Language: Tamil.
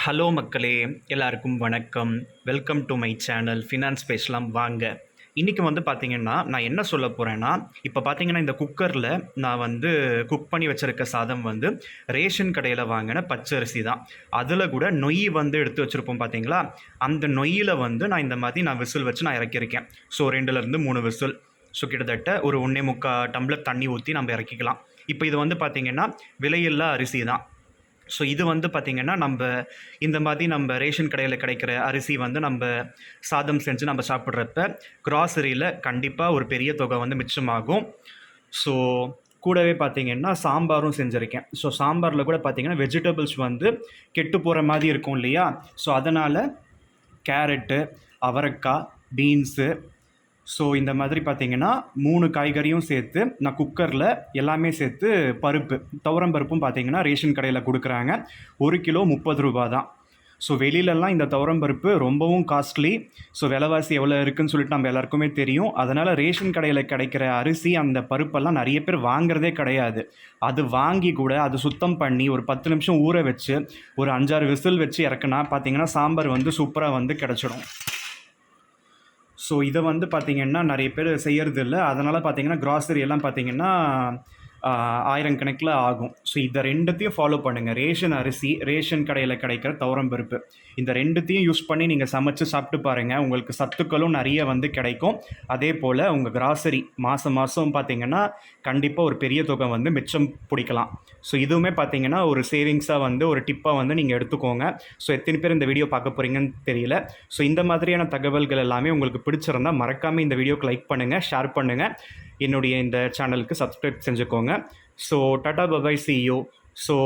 ஹலோ மக்களே எல்லாருக்கும் வணக்கம். Welcome to my channel finance பேசலாம் வாங்க. இன்றைக்கி வந்து பார்த்திங்கன்னா நான் என்ன சொல்ல போகிறேன்னா இப்போ பார்த்தீங்கன்னா இந்த குக்கரில் நான் வந்து குக் பண்ணி வச்சுருக்க சாதம் வந்து ரேஷன் கடையில் வாங்கின பச்சரிசி தான். அதில் கூட நொய் வந்து எடுத்து வச்சுருப்போம் பார்த்தீங்களா அந்த நொய்யில் வந்து நான் இந்த மாதிரி நான் விசில் வச்சு நான் இறக்கியிருக்கேன். ஸோ ரெண்டுலேருந்து மூணு விசில். ஸோ கிட்டத்தட்ட ஒரு ஒன்றே முக்கால் டம்ளர் தண்ணி ஊற்றி நம்ம இறக்கிக்கலாம். இப்போ இது வந்து பார்த்திங்கன்னா விலையில்லா அரிசி தான். ஸோ இது வந்து பார்த்திங்கன்னா நம்ம இந்த மாதிரி நம்ம ரேஷன் கடையில் கிடைக்கிற அரிசி வந்து நம்ம சாதம் செஞ்சு நம்ம சாப்பிட்றப்ப கிராசரியில் கண்டிப்பாக ஒரு பெரிய தொகை வந்து மிச்சமாகும். ஸோ கூடவே பார்த்தீங்கன்னா சாம்பாரும் செஞ்சுருக்கேன். ஸோ சாம்பாரில் கூட பார்த்திங்கன்னா வெஜிடபிள்ஸ் வந்து கெட்டு போகிற மாதிரி இருக்கும் இல்லையா? ஸோ அதனால் கேரட்டு அவரைக்காய் பீன்ஸு ஸோ இந்த மாதிரி பார்த்தீங்கன்னா மூணு காய்கறியும் சேர்த்து நான் குக்கரில் எல்லாமே சேர்த்து பருப்பு துவரம் பருப்பும் பார்த்தீங்கன்னா ரேஷன் கடையில் கொடுக்குறாங்க. ஒரு கிலோ முப்பது ரூபா தான். ஸோ வெளியிலலாம் இந்த துவரம் பருப்பு ரொம்பவும் காஸ்ட்லி ஸோ விலைவாசி எவ்வளோ இருக்குதுன்னு சொல்லிட்டு நம்ம எல்லாருக்குமே தெரியும். அதனால் ரேஷன் கடையில் கிடைக்கிற அரிசி அந்த பருப்பெல்லாம் நிறைய பேர் வாங்குறதே கிடையாது. அது வாங்கி கூட அது சுத்தம் பண்ணி ஒரு பத்து நிமிஷம் ஊற வச்சு ஒரு அஞ்சாறு விசில் வச்சு இறக்குனா பார்த்தீங்கன்னா சாம்பார் வந்து சூப்பராக வந்து கிடச்சிடும். ஸோ இதை வந்து பார்த்திங்கன்னா நிறைய பேர் செய்யறது இல்லை அதனால் பார்த்தீங்கன்னா கிராசரி எல்லாம் பார்த்தீங்கன்னா ஆயிரக்கணக்கில் ஆகும். ஸோ இதை ரெண்டுத்தையும் ஃபாலோ பண்ணுங்கள் ரேஷன் அரிசி ரேஷன் கடையில் கிடைக்கிற துவரம் பருப்பு. இந்த ரெண்டுத்தையும் யூஸ் பண்ணி நீங்கள் சமைச்சு சாப்பிட்டு பாருங்கள் உங்களுக்கு சத்துக்களும் நிறைய வந்து கிடைக்கும். அதே போல் உங்கள் கிராசரி மாதம் மாதம் பார்த்தீங்கன்னா கண்டிப்பாக ஒரு பெரிய தொகை வந்து மிச்சம் பிடிக்கலாம். ஸோ இதுவுமே பார்த்தீங்கன்னா ஒரு சேவிங்ஸாக வந்து ஒரு டிப்பாக வந்து நீங்கள் எடுத்துக்கோங்க. ஸோ எத்தனை பேர் இந்த வீடியோ பார்க்க போகிறீங்கன்னு தெரியல. ஸோ இந்த மாதிரியான தகவல்கள் எல்லாமே உங்களுக்கு பிடிச்சிருந்தால் மறக்காமல் இந்த வீடியோக்கு லைக் பண்ணுங்கள் ஷேர் பண்ணுங்கள் என்னுடைய இந்த சேனலுக்கு சப்ஸ்கிரைப் செஞ்சுக்கோங்க. So Tata bye bye CEO so